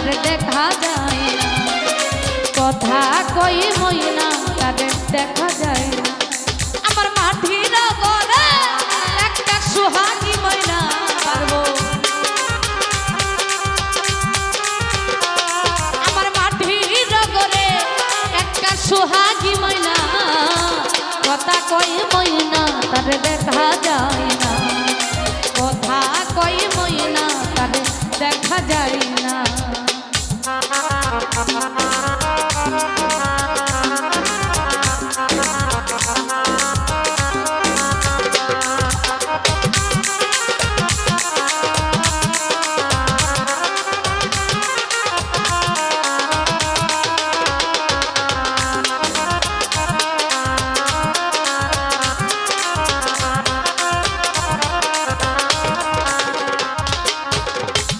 তারে দেখা যায় না। কথা কই মইনা তারে দেখা যায় না। আমার মাটির গরে একটা সোহাগী ময়না পারব। আমার মাটির গরে একটা সোহাগী ময়না। কথা কই ময়না তারে দেখা যায় না। কথা কই ময়না তারে দেখা যায় না।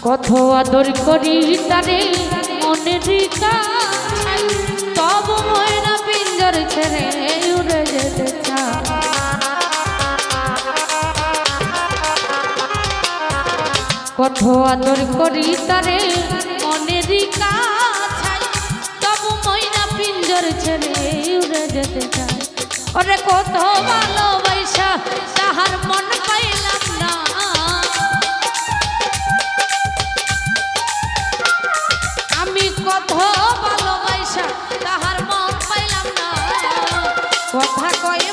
কত আদর করি তারে রিকা তব ময়না পিঞ্জর ছেড়ে উড়ে যেতে কত আদর করি তারে মনের কাছাই তবু ময়না পিঞ্জর ছেড়ে উড়ে যেতে চায়। ওরে কত ভালোবাসা তাহার ভালোবাসা তাহার মন পাইলাম না। কথা কয়ে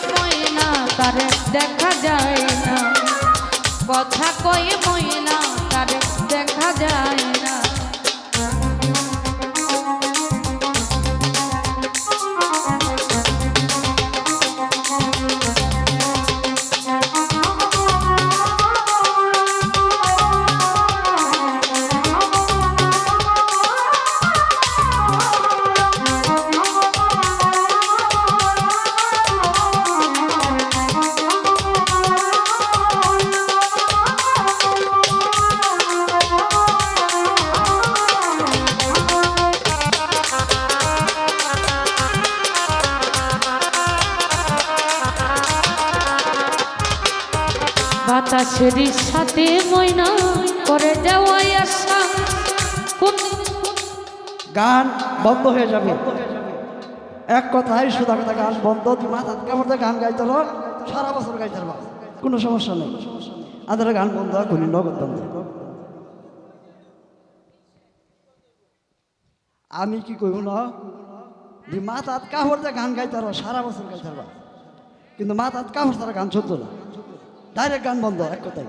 না তারে দেখা যায় না। কথা কয়ে ময়না বাতাসের সাথে ময়না করে যাওয়াই আশা। গান বন্ধ হয়ে যাবে। এক কথাই শুধু কথা, গান বন্ধ মাথা কামড়তে গান গাইতে রহ সারা বছর গাইতে পারবা কোনো সমস্যা নেই। আদের গান বন্ধ করি নগদ বন্ধ। আমি কি কইব না? যে মাথাত কাপড় দিয়ে গান গাইতে রহ সারা বছর গাইতে পারবা কিন্তু মাথাত কাপড় তারা গান চলতো না। ডাইরেক্ট গান বন্ধ এক কথাই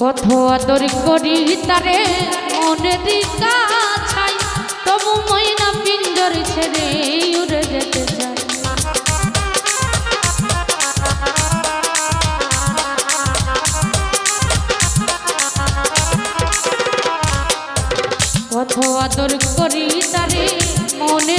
কত আদর করি তারে ছাই তবু ময়না পিঞ্জর ছেড়ে আদর করি তারে মনে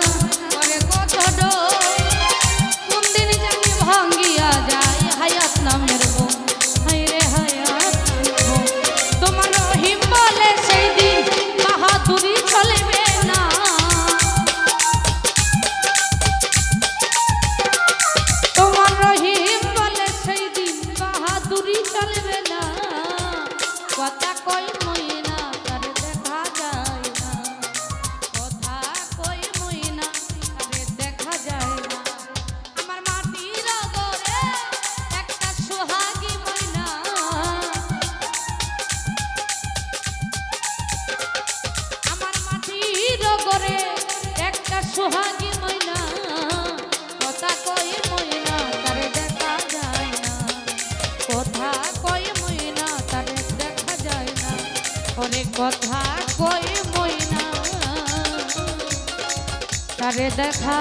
কথা কই মইনা তারে দেখা যায় না। অনেক কথা কই মইনা তারে দেখা